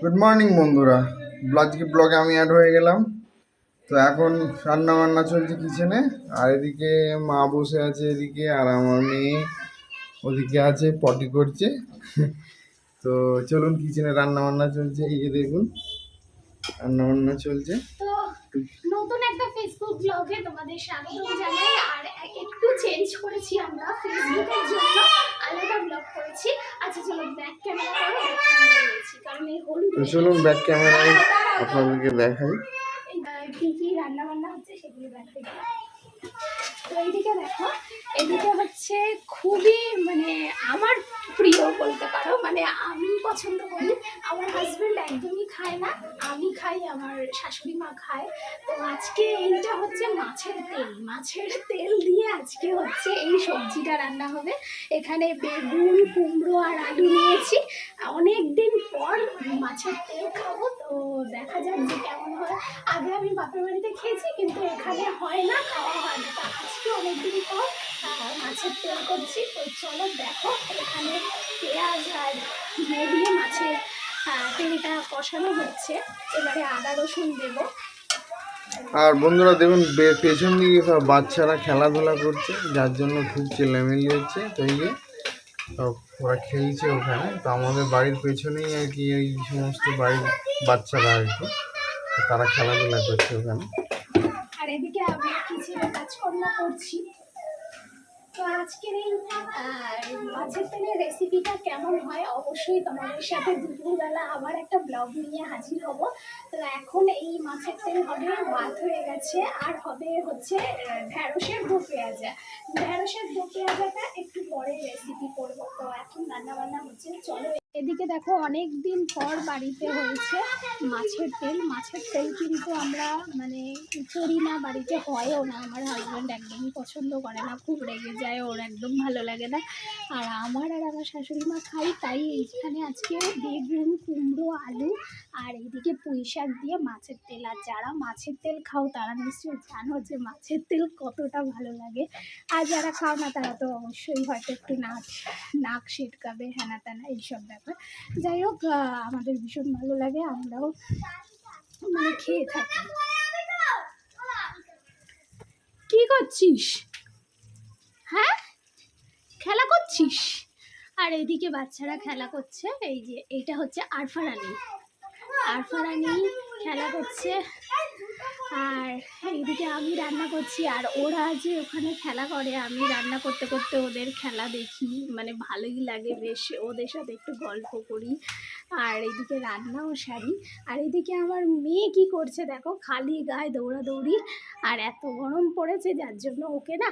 Good morning বন্ধুরা। আজকে ব্লগে আমি অ্যাড হয়ে গেলাম। তো এখন রান্না বান্না চলছে কিচেনে আর এদিকে মা বসে আছে এদিকে, আর আমার মেয়ে ওদিকে আছে পটি করছে। তো চলুন কিচেনে রান্না বান্না চলছে। এই যে দেখুন রান্না বান্না চলছে নতুন একটা ফেসবুক ব্লগে তোমাদের স্বাগত জানাই। আর একটু চেঞ্জ করেছি আমরা ফেসবুকের জন্য। আলাদা ব্লগ করেছি। আচ্ছা চলো ব্যাক ক্যামেরা কারণ এই হলুদ চলুন ব্যাক ক্যামেরায় আপনাদেরকে দেখাই। কী কি রান্না বান্না হচ্ছে সেগুলো দেখতে তো এইদিকে দেখো এদিকে হচ্ছে খুবই মানে আমার বলতে পারো মানে আমি পছন্দ করি। আমার হাজবেন্ড একদমই খায় না, আমি খাই, আমার শাশুড়ি মা খায়। তো আজকে এইটা হচ্ছে মাছের তেল। মাছের তেল দিয়ে আজকে হচ্ছে এই সবজিটা রান্না হবে। এখানে বেগুন, কুমড়ো আর আলু নিয়েছি। অনেক দিন পর মাছের তেল খাব, তো দেখা যাক যে কেমন হয়। আগে আমি বাপের বাড়িতে খেয়েছি, কিন্তু এখানে হয় না খাওয়া হয় না আজকে অনেকদিন পর মাছের তেল করছি। তো চলো দেখো এখানে আর দিয়ে মাছের তেলটা কষানো হচ্ছে। এবারে আদা রসুন দেবো। আর বন্ধুরা দেখুন পেছন দিকে সব বাচ্চারা খেলাধুলা করছে যার জন্য খুব চেল্লামিলি হচ্ছে তো এই ওরা খেলছে ওখানে। তো আমাদের বাড়ির পেছনেই আর কি এই সমস্ত বাড়ির বাচ্চারা আর কি তারা খেলাধুলা করছে ওখানে। আর এদিকে আমি কিচেনে কাজকর্ম করছি। তো আজকের এই মাছের তেলের রেসিপিটা কেমন হয় অবশ্যই তোমাদের সাথে দুপুরবেলা আবার একটা ব্লগ নিয়ে হাজির হব। তো এখন এই মাছের তেল হবে ভাত হয়ে গেছে, আর হবে হচ্ছে ঢ্যাঁড়সের দো পেঁয়াজা। ঢ্যাঁড়সের দো পেঁয়াজাটা একটু পরে রেসিপি করব। তো এখন রান্না বান্না হচ্ছে, চলো এদিকে দেখো অনেক দিন পর বাড়িতে হয়েছে মাছের তেল। মাছের তেল কিন্তু আমরা মানে করি না, বাড়িতে হয়ও না। আমার হাজব্যান্ড একদমই পছন্দ করে না, খুব রেগে যায়, ওর একদম ভালো লাগে না। আর আমার আর আমার শাশুড়ি মা খাই, তাই এইখানে আজকে বেগুন কুমড়ো, আলু আর এদিকে পুঁই শাক দিয়ে মাছের তেল। আর যারা মাছের তেল খাও, তারা নিশ্চয়ই জানো যে মাছের তেল কতটা ভালো লাগে। আর যারা খাও না, তারা তো অবশ্যই হয়তো একটু নাক নাক ছিটকাবে হ্যানা ত্যানা এইসব ব্যাপার। যাই হোক আমাদের ভীষণ ভালো লাগে, আমরাও মানে খেয়ে থাকি। কি করছিস? হ্যাঁ? খেলা করছিস? আর এদিকে বাচ্চারা খেলা করছে, এই যে এটা হচ্ছে আরফারানি আরফারানি খেলা করছে। আর এদিকে আমি রান্না করছি আর ওরা যে ওখানে খেলা করে, আমি রান্না করতে করতে ওদের খেলা দেখি মানে ভালোই লাগে বেশ, ওদের সাথে একটু গল্প করি। আর এদিকে রান্নাও সারি, আর এদিকে আমার মেয়ে কি করছে দেখো, খালি গায়ে দৌড়াদৌড়ি, আর এত গরম পড়েছে যার জন্য ওকে না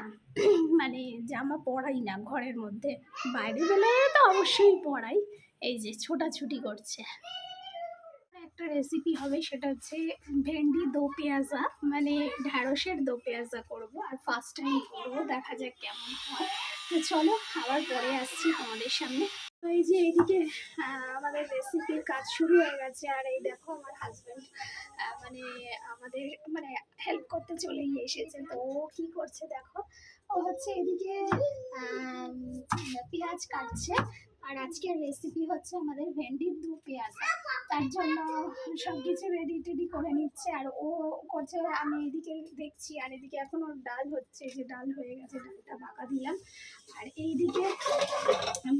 মানে জামা পরাই না ঘরের মধ্যে। বাইরে বেলায় তো অবশ্যই পরাই, এই যে ছোটাছুটি করছে। একটা রেসিপি হবে, সেটা হচ্ছে ভেন্ডি দো পেঁয়াজা মানে ঢ্যাঁড়সের দো পেঁয়াজা করব আর ফার্স্ট টাইম করব, দেখা যাক কেমন হয়। তো চলো, আবার পরে আসছি তোমাদের সামনে। তো এই যে এদিকে আমাদের রেসিপির কাজ শুরু হয়ে গেছে, আর এই দেখো আমার হাজব্যান্ড মানে আমাদের মানে হেল্প করতে চলেই এসেছে। তো ও কি করছে দেখো, ও হচ্ছে এদিকে পেঁয়াজ কাটছে। আর আজকের রেসিপি হচ্ছে আমাদের ভেন্ডির দু পেঁয়াজ। তার জন্য সব কিছু রেডি টেডি করে নিচ্ছে আর ও করছে, আমি এদিকে দেখছি আর এদিকে এখন ওর ডাল হচ্ছে, যে ডাল হয়ে গেছে, ডালটা বাঁকা দিলাম। আর এইদিকে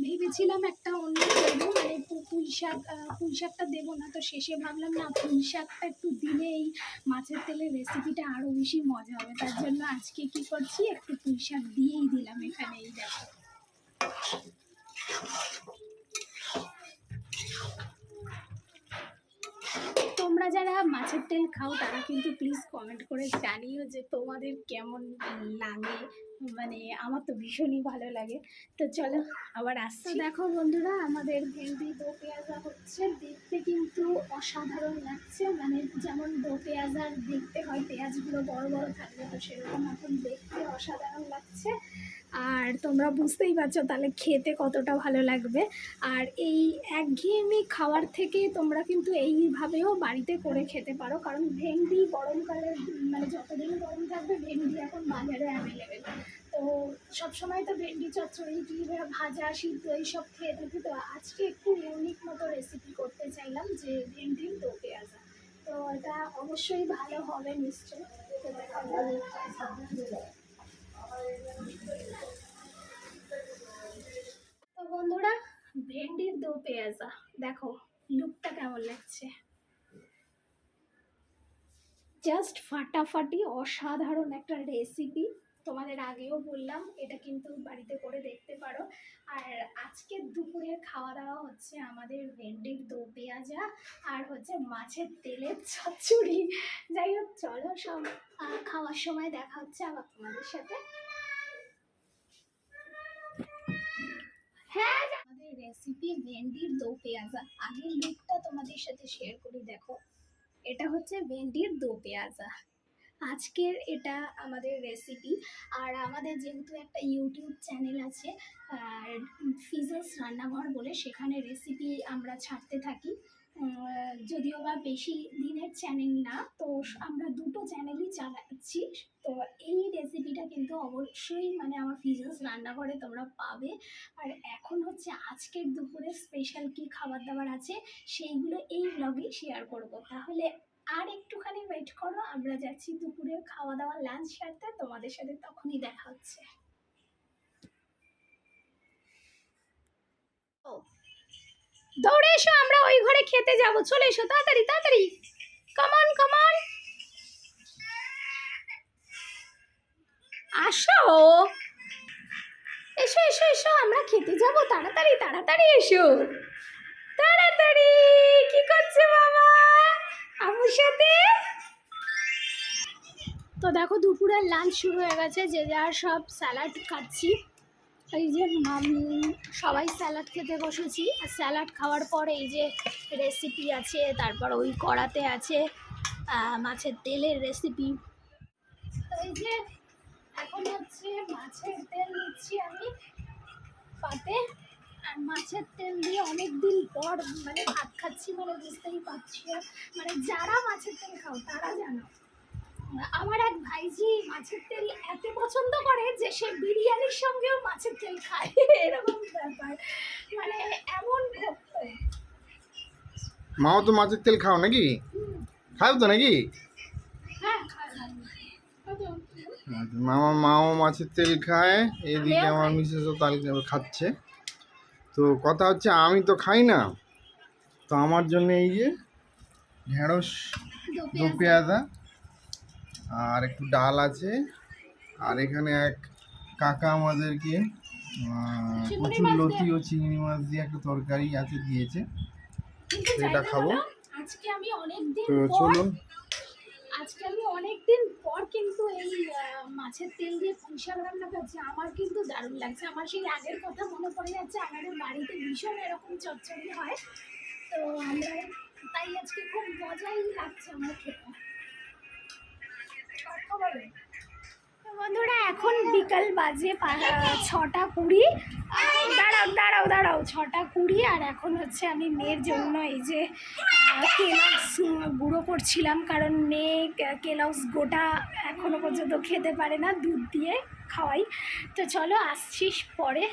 ভেবেছিলাম একটা অন্য দেবো মানে পুঁই শাক পুঁই শাকটা দেবো না, তো শেষে ভাবলাম না, পুঁই শাকটা একটু দিলে এই মাছের তেলের রেসিপিটা আরও বেশি মজা হবে। তার জন্য আজকে কি করছি, একটু পুঁই শাক দিয়েই দিলাম এখানে, এই দেখো। তোমরা যারা মাছের তেল খাও, তারা কিন্তু প্লিজ কমেন্ট করে জানিও যে তোমাদের কেমন লাগে। মানে আমার তো ভীষণই ভালো লাগে। তো চলো, আবার আসছি। দেখো বন্ধুরা, আমাদের ভেন্ডি দো পেঁয়াজা হচ্ছে। দেখতে কিন্তু অসাধারণ লাগছে। মানে যেমন দো পেঁয়াজার দেখতে হয়, পেঁয়াজগুলো বড় বড় থাকবে তো সেরকম এখন দেখতে অসাধারণ লাগছে। আর তোমরা বুঝতেই পারছ তাহলে খেতে কতটা ভালো লাগবে। আর এই একঘেয়েমি খাওয়ার থেকে তোমরা কিন্তু এইভাবেও বাড়িতে করে খেতে পারো। কারণ ভেন্ডি গরমকালে মানে যতদিন গরম থাকবে ভেন্ডি এখন বাজারে অ্যাভেলেবেল তো সবসময় তো ভেন্ডি, চচ্চড়ি কি ভাজা, সিদ্ধ এইসব খেয়ে থাকি। তো আজকে একটু ইউনিক মতো রেসিপি করতে চাইলাম যে ভেন্ডির দো পেঁয়াজা তো এটা অবশ্যই ভালো হবে নিশ্চয়ই। তো বন্ধুরা, ভেন্ডির দো পেঁয়াজা। দেখো, লুকটা কেমন লাগছে। জাস্ট ফাটাফাটি অসাধারণ একটা রেসিপি। তোমাদের আগেও বললাম, এটা কিন্তু বাড়িতে করে দেখতে পারো। আর আজকের দুপুরের খাওয়া দাওয়া হচ্ছে আমাদের ভেন্ডির দো পেঁয়াজা আর হচ্ছে মাছের তেলের চচ্চড়ি। যাই হোক, চলো সব খাওয়ার সময় দেখা হচ্ছে আবার তোমাদের সাথে হ্যাঁ আমাদের রেসিপি ভেন্ডির দো পেঁয়াজা। আগে লুকটা তোমাদের সাথে শেয়ার করি, দেখো। এটা হচ্ছে ভেন্ডির দো পেঁয়াজা। আজকের এটা আমাদের রেসিপি আর আমাদের যেহেতু একটা ইউটিউব চ্যানেল আছে, আর রান্নাঘর বলে সেখানে রেসিপি আমরা ছাড়তে থাকি। যদিও বা বেশি দিনের চ্যানেল না, তো আমরা দুটো চ্যানেলই চালাচ্ছি। তো এই রেসিপিটা কিন্তু অবশ্যই মানে আমার ফিজেস রান্নাঘরে তোমরা পাবে। আর এখন হচ্ছে আজকের দুপুরে স্পেশাল কি খাবার দাবার আছে, সেইগুলো এই ব্লগেই শেয়ার করব। তাহলে আর একটুখানি ওয়েট করো, আমরা যাচ্ছি দুপুরের খাওয়া দাওয়া লাঞ্চ সারতে তোমাদের সাথে তখনই দেখা হচ্ছে ও, দৌড়ে এসো, আমরা ওই ঘরে খেতে যাব। চলে এসো, তাড়াতাড়ি তাড়াতাড়ি। কমন কমন আসো। এসো এসো এসো, আমরা খেতে যাব। তাড়াতাড়ি তাড়াতাড়ি এসো। তাড়াতাড়ি, কি করছে বাবা? আমার সাথে? তো দেখো, দুপুরের লাঞ্চ শুরু হয়ে গেছে, যে যার সব স্যালাড খাচ্ছি এই যে সবাই স্যালাড খেতে বসেছি। আর স্যালাড খাওয়ার পরে এই যে রেসিপি আছে, তারপর ওই কড়াতে আছে মাছের তেলের রেসিপি এই যে এখন হচ্ছে মাছের তেল নিচ্ছি আমি পাতে। আর মাছের তেল দিয়ে অনেক দিন পর মানে ভাত খাচ্ছি মানে বুঝতেই পারছি। মানে যারা মাছের তেল খাও, তারা জানো। আমার এক ভাইজি মাছের তেল এত পছন্দ করে যে সে বিরিয়ানির সঙ্গেও মাছের তেল খায়। এরকম ব্যাপার। মানে এমন মাও তো মাছের তেল খাও নাকি? খাও তো নাকি? হ্যাঁ? মামা মাও মাছের তেল খায় এদিকে আমার খাই। মিসেসও তাল খাচ্ছে। তো কথা হচ্ছে আমি তো খাই না। তো আমার জন্য এই যে ঢেঁড়স দু পেঁয়াজা আর একটু ডাল আছে। আর এখানে এক কাকা আমাদেরকে মাছ লতি ও চিংড়ি মাছ দিয়ে একটা তরকারি আছে দিয়েছে। জানো খাব। আজকে আমি অনেক তো চলুন। আজকে আমি অনেকদিন পর কিন্তু এই মাছের তেল দিয়ে পুঁইশাক রান্না করছি। আমার কিন্তু দারুণ লাগছে। আমার সেই আগের কথা মনে পড়ে যাচ্ছে। আমাদের বাড়িতে ভীষণ এরকম চচ্চড়ি হয়। তো আমরা তাই আজকে খুব মজাই লাগছে আমার খেতে। বন্ধুরা এখন বিকাল বাজে পা- ছটা কুড়ি। দাঁড়াও দাঁড়াও দাঁড়াও ছটা কুড়ি আর এখন হচ্ছে আমি মেয়ের জন্য এই যে কেলক্স গুঁড়ো করছিলাম কারণ মেয়ে কেলক্স গোটা এখনও পর্যন্ত খেতে পারে না দুধ দিয়ে খাওয়াই। তো চলো আসছিস পরে।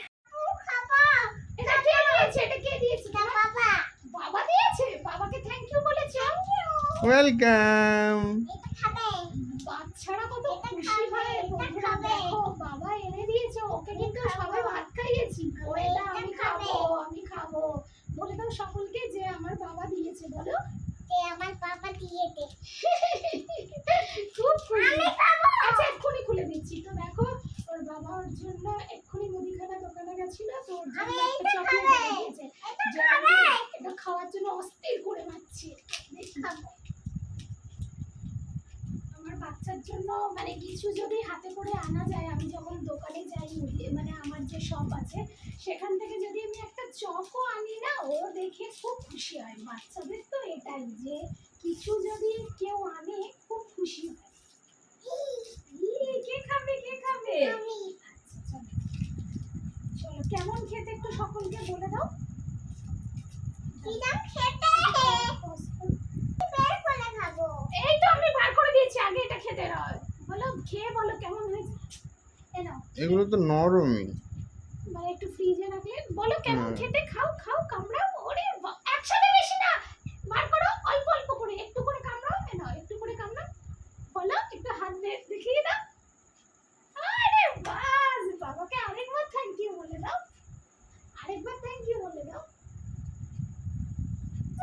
এটা কে দিয়েছে? এটা কে দিয়েছে? বাবা। বাবা দিয়েছে? বাবাকে থ্যাংক ইউ বলেছে। ওয়েলকাম বাচ্চারা কত খুশি হয় বন্ধুরা দেখো বাবা এনে দিয়েছে ওকে কিন্তু সবাই ভাত খাইয়েছি ও এটা আমি খাব আমি খাব বলে দাও সকলকে যে আমার বাবা দিয়েছে বলো আমার বাবা দিয়েছে খুব খুশি আচ্ছা এক্ষুনি খুলে দিচ্ছি। তো দেখো ওর বাবা ওর জন্য এক্ষুনি মুদিখানা দোকানে গেছিল তো ওর জন্য একটা চকলেট দিয়েছে। এটা খাওয়ার জন্য অস্থির করে মারছি আমার বাচ্চার জন্য মানে কিছু যদি হাতে করে আনা যায় আমি যখন দোকানে যাই মানে আমার যে শপ আছে সেখান থেকে যদি আমি একটা চকও আনি না ও দেখে খুব খুশি হয়। বাচ্চাদের তো এটাই যে কিছু যদি কেউ আনে খুব খুশি হয়। কে খাবে কে খাবে? আচ্ছা, চলো। কেমন খেতে একটু সকলকে বলে দাও। বের করে খাব এই তো আমি বার করে দিয়েছি আগে এটা খেতে হয়। বলো খেয়ে বলো কেমন হয়েছে? এগুলো তো নরমই। মানে একটু ফ্রিজে রাখলে। বলো কেমন খেতে? খাও খাও কামড়াও ওরে বা- একসাথে বেশি না বার করো অল্প অল্প করে একটু করে কামড়াও এ নাও একটু করে কামড়াও বলো একটু হাত দিয়ে দেখিয়ে দাও আরে বাস বাবাকে আরেকবার থ্যাংক ইউ বলে দাও আরেকবার থ্যাংক ইউ বলে দাও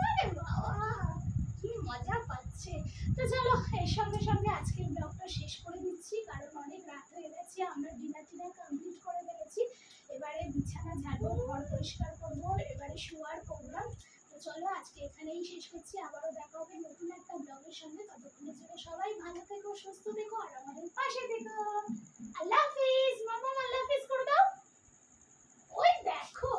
আরে বাবা কি মজা পাচ্ছে তো চলো এর সঙ্গে সঙ্গে আজকের ব্লগটা শেষ করে দিচ্ছি কারণ অনেক গেছে আমরা ডিনার টিনার কমপ্লিট করে ফেলেছি। এবারে বিছানা ঝাড়বো, ঘর পরিষ্কার করব, এবারে শোয়ার প্রোগ্রাম তো চলো, আজকে এখানেই শেষ করছি। আবারও দেখা হবে নতুন একটা ব্লগের সঙ্গে। ততক্ষণের জন্য সবাই ভালো থেকো, সুস্থ থেকো, আর আমাদের পাশে থেকো। আল্লাহ হাফিজ! মামা, আল্লাহ হাফিজ করে দাও। ওই দেখো।